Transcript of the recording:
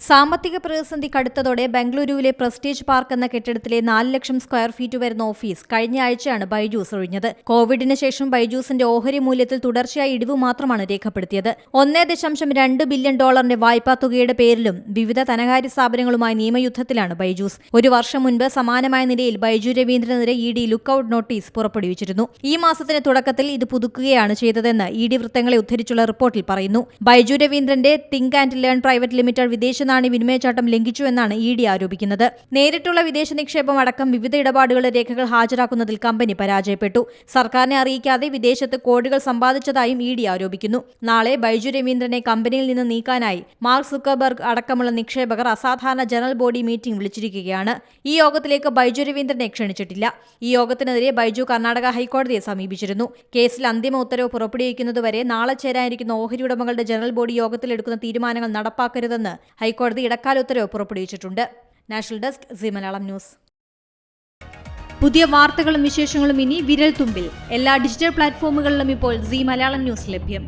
സാമ്പത്തിക പ്രതിസന്ധി കടുത്തതോടെ ബംഗളൂരുവിലെ പ്രസ്റ്റീജ് പാർക്ക് എന്ന കെട്ടിടത്തിലെ നാല് ലക്ഷം സ്ക്വയർ ഫീറ്റ് വരുന്ന ഓഫീസ് കഴിഞ്ഞ ആഴ്ചയാണ് ബൈജൂസ് ഒഴിഞ്ഞത്. കോവിഡിന് ശേഷം ബൈജൂസിന്റെ ഓഹരി മൂല്യത്തിൽ തുടർച്ചയായി ഇടിവ് മാത്രമാണ് രേഖപ്പെടുത്തിയത്. ഒന്നേ ദശാംശം രണ്ട് ബില്യൺ ഡോളറിന്റെ വായ്പാ തുകയുടെ പേരിലും വിവിധ ധനകാര്യ സ്ഥാപനങ്ങളുമായി നിയമയുദ്ധത്തിലാണ് ബൈജൂസ്. ഒരു വർഷം മുൻപ് സമാനമായ നിലയിൽ ബൈജു രവീന്ദ്രനെതിരെ ഇ ഡി ലുക്കൌട്ട് നോട്ടീസ് പുറപ്പെടുവിച്ചിരുന്നു. ഈ മാസത്തിന്റെ തുടക്കത്തിൽ ഇത് പുതുക്കുകയാണ് ചെയ്തതെന്ന് ഇ ഡി വൃത്തങ്ങളെ ഉദ്ധരിച്ചുള്ള റിപ്പോർട്ടിൽ പറയുന്നു. Byju രവീന്ദ്രന്റെ think and learn private limited വിദേശ നാണ്യ ലംഘിച്ചു ലംഘിച്ചുവെന്നാണ് ഇ ഡി ആരോപിക്കുന്നത്. നേരിട്ടുള്ള വിദേശ നിക്ഷേപം അടക്കം വിവിധ ഇടപാടുകളുടെ രേഖകൾ ഹാജരാക്കുന്നതിൽ കമ്പനി പരാജയപ്പെട്ടു. സർക്കാരിനെ അറിയിക്കാതെ വിദേശത്ത് കോടികൾ സമ്പാദിച്ചതായും ഇ ഡി ആരോപിക്കുന്നു. നാളെ ബൈജു രവീന്ദ്രനെ കമ്പനിയിൽ നിന്ന് നീക്കാനായി മാർക്ക് സുക്കർബർഗ് അടക്കമുള്ള നിക്ഷേപകർ അസാധാരണ ജനറൽ ബോഡി മീറ്റിംഗ് വിളിച്ചിരിക്കുകയാണ്. ഈ യോഗത്തിലേക്ക് ബൈജു രവീന്ദ്രനെ ക്ഷണിച്ചിട്ടില്ല. ഈ യോഗത്തിനെതിരെ ബൈജു കർണാടക ഹൈക്കോടതിയെ സമീപിച്ചിരുന്നു. കേസിൽ അന്തിമ ഉത്തരവ് പുറപ്പെടുവിക്കുന്നതുവരെ നാളെ ചേരാനിരിക്കുന്ന ഓഹരി ഉടമകളുടെ ജനറൽ ബോഡി യോഗത്തിലെടുക്കുന്ന തീരുമാനങ്ങൾ നടപ്പാക്കരുതെന്ന് ഹൈക്കോടതി ഇടക്കാല ഉത്തരവ് പുറപ്പെടുവിച്ചിട്ടുണ്ട്. National desk C Malayalam news. പുതിയ വാർത്തകളും വിശേഷങ്ങളും ഇനി വിരൽ തുമ്പിൽ എല്ലാ ഡിജിറ്റൽ പ്ലാറ്റ്ഫോമുകളിലും ഇപ്പോൾ സി മലയാളം ന്യൂസ് ലഭ്യം.